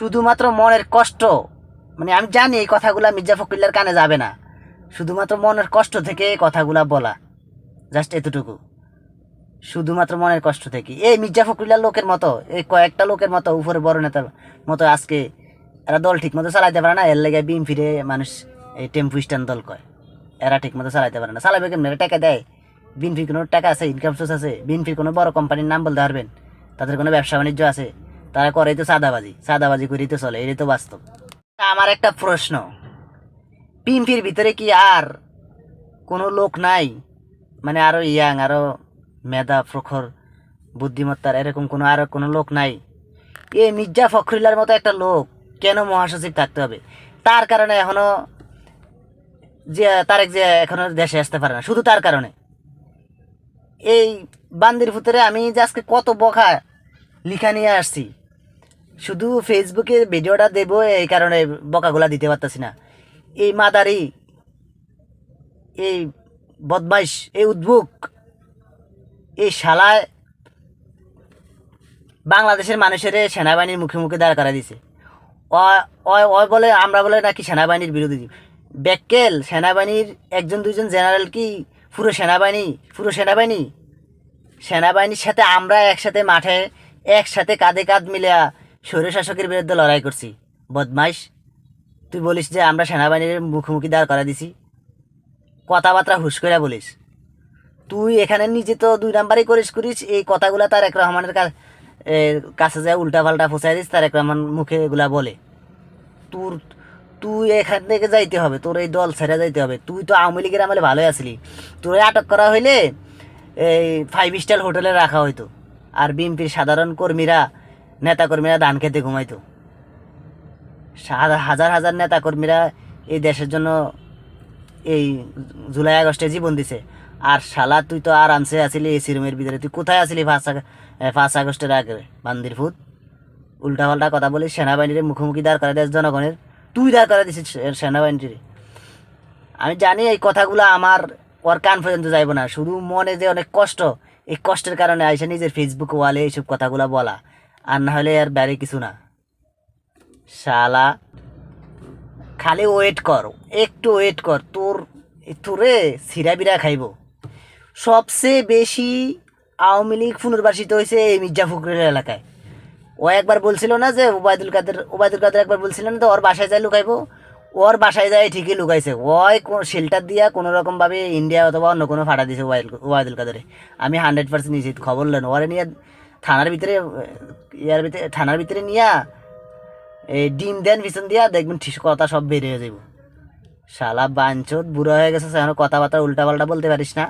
শুধুমাত্র মনের কষ্ট। মানে আমি জানি এই কথাগুলা মির্জা ফখরুল্লার কানে যাবে না। শুধুমাত্র মনের কষ্ট থেকে এই কথাগুলা বলা। জাস্ট এতটুকু। শুধুমাত্র মনের কষ্ট থেকে। এই মির্জা ফখরুল্লার লোকের মতো, এই কয়েকটা লোকের মতো, উপরে বড় নেতার মতো আজকে এরা দল ঠিক মতো চালাইতে পারে না। এর লেগে বিম ফিরে মানুষ এই টেম্পু স্ট্যান্ড দল কয় এরা ঠিক মতো চালাইতে পারে না। চালাবে কেমন? টাকা দেয়। বিনফির কোনো টাকা আছে ইনকাম সোর্স আছে। বিনফির কোনো বড় কোম্পানির নাম বলতে পারবেন। তাদের কোনো ব্যবসা বাণিজ্য আছে। তারা করে তো সাদাবাজি সাদাবাজি করেই তো চলে, এটাই তো বাস্তব। আমার একটা প্রশ্ন, পিম্পির ভিতরে কি আর কোনো লোক নাই? মানে আরও ইয়াং, আরও মেধা, প্রখর, বুদ্ধিমত্তার, এরকম কোনো আরও কোনো লোক নাই? এ মির্জা ফখরুল্লার মতো একটা লোক কেন মহাসচিব থাকতে হবে? তার কারণে এখনও যে, তারেক যে এখনও দেশে আসতে পারে না, শুধু তার কারণে। এই বান্দির ভিতরে আমি যে আজকে কত বখা লিখা নিয়ে আসছি শুধু ফেসবুকে ভিডিওটা দেবো, এই কারণে বকাগুলা দিতে পারতেছি না। এই মাদারি, এই বদমাইশ, এই উদ্ভুক, এই শালায় বাংলাদেশের মানুষের সেনাবাহিনীর মুখে মুখে দাঁড় করা দিছে। অয় বলে, আমরা বলে নাকি সেনাবাহিনীর বিরোধী। ব্যাকেল সেনাবাহিনীর একজন দুজন জেনারেল কি? পুরো সেনাবাহিনী পুরো সেনাবাহিনী? সেনাবাহিনীর সাথে আমরা একসাথে মাঠে, একসাথে কাঁধে কাঁধ মিলে স্বৈরশাসকের বিরুদ্ধে লড়াই করছি। বদমাইশ, তুই বলিস যে আমরা সেনাবাহিনীর মুখোমুখি দাঁড় করা দিছি? কথাবার্তা হুশ করে বলিস। তুই এখানে নিজে তো দুই নাম্বারই করিস করিস, এই কথাগুলা তারেক রহমানের কাছে যায় উল্টা পাল্টা ফসাই দিস, তারেক রহমান মুখে এগুলা বলে। তোর, তুই এখান থেকে যাইতে হবে, তোর এই দল ছেড়ে যাইতে হবে। তুই তো আওয়ামী লীগের আমলে ভালোই আসলি তোর আটক করা হইলে এই ফাইভ স্টার হোটেলে রাখা হইতো। আর বিএনপির সাধারণ কর্মীরা নেতা কর্মীরা ধান খেতে ঘুমাইতো। হাজার হাজার নেতা কর্মীরা এই দেশের জন্য এই জুলাই আগস্টে জীবন দিছে। আর শালা তুই তো আরামসে আছিলি এসি রুমের ভিতরে। তুই কোথায় আগ- এ, পাঁচ আগস্টের আগে? বান্দির ফুট উল্টা পাল্টা কথা বলি সেনাবাহিনীর মুখোমুখি দাঁড় করা দিস জনগণের। তুই দাঁড় করা দিছিস সেনাবাহিনীর। আমি জানি এই কথাগুলো আমার ওর কান পর্যন্ত যাইব না। শুধু মনে যে অনেক কষ্ট। এই কষ্টের কারণে আইসা নিজের ফেসবুক ওয়ালে এইসব কথাগুলো বলা। আর না হলে আর বাইরে কিছু না। শালা, খালি ওয়েট কর, একটু ওয়েট কর, তোর, তোরে সিরা বিরা খাইব। সবচেয়ে বেশি আওয়ামী লীগ পুনর্বাসিত হয়েছে এই মির্জা ফখরুলের এলাকায়। ও একবার বলছিল না যে ওবায়দুল কাদের ওবায়দুল কাদের একবার বলছিল না তো ওর বাসায় যায় লুকাইবো? ওর বাসায় যায় ঠিকই লুকাইছে। ওই শেল্টার দিয়া কোনো রকমভাবে ইন্ডিয়া অথবা অন্য কোনো ফাটা দিয়েছে ওবায়দুল কাদেরে। আমি হান্ড্রেড পার্সেন্ট নিশ্চিত, খবর লেন। ওরে নিয়ে থানার ভিতরে, ইয়ার ভিতরে, থানার ভিতরে নিয়া, এই ডিম দেন পিছন দিয়া দেখবেন ঠিক কথা সব বেরিয়ে যাব শালা বাঞ্চত বুড়ো হয়ে গেছে, সেখানে কথাবার্তা উল্টা পাল্টা বলতে পারিস না।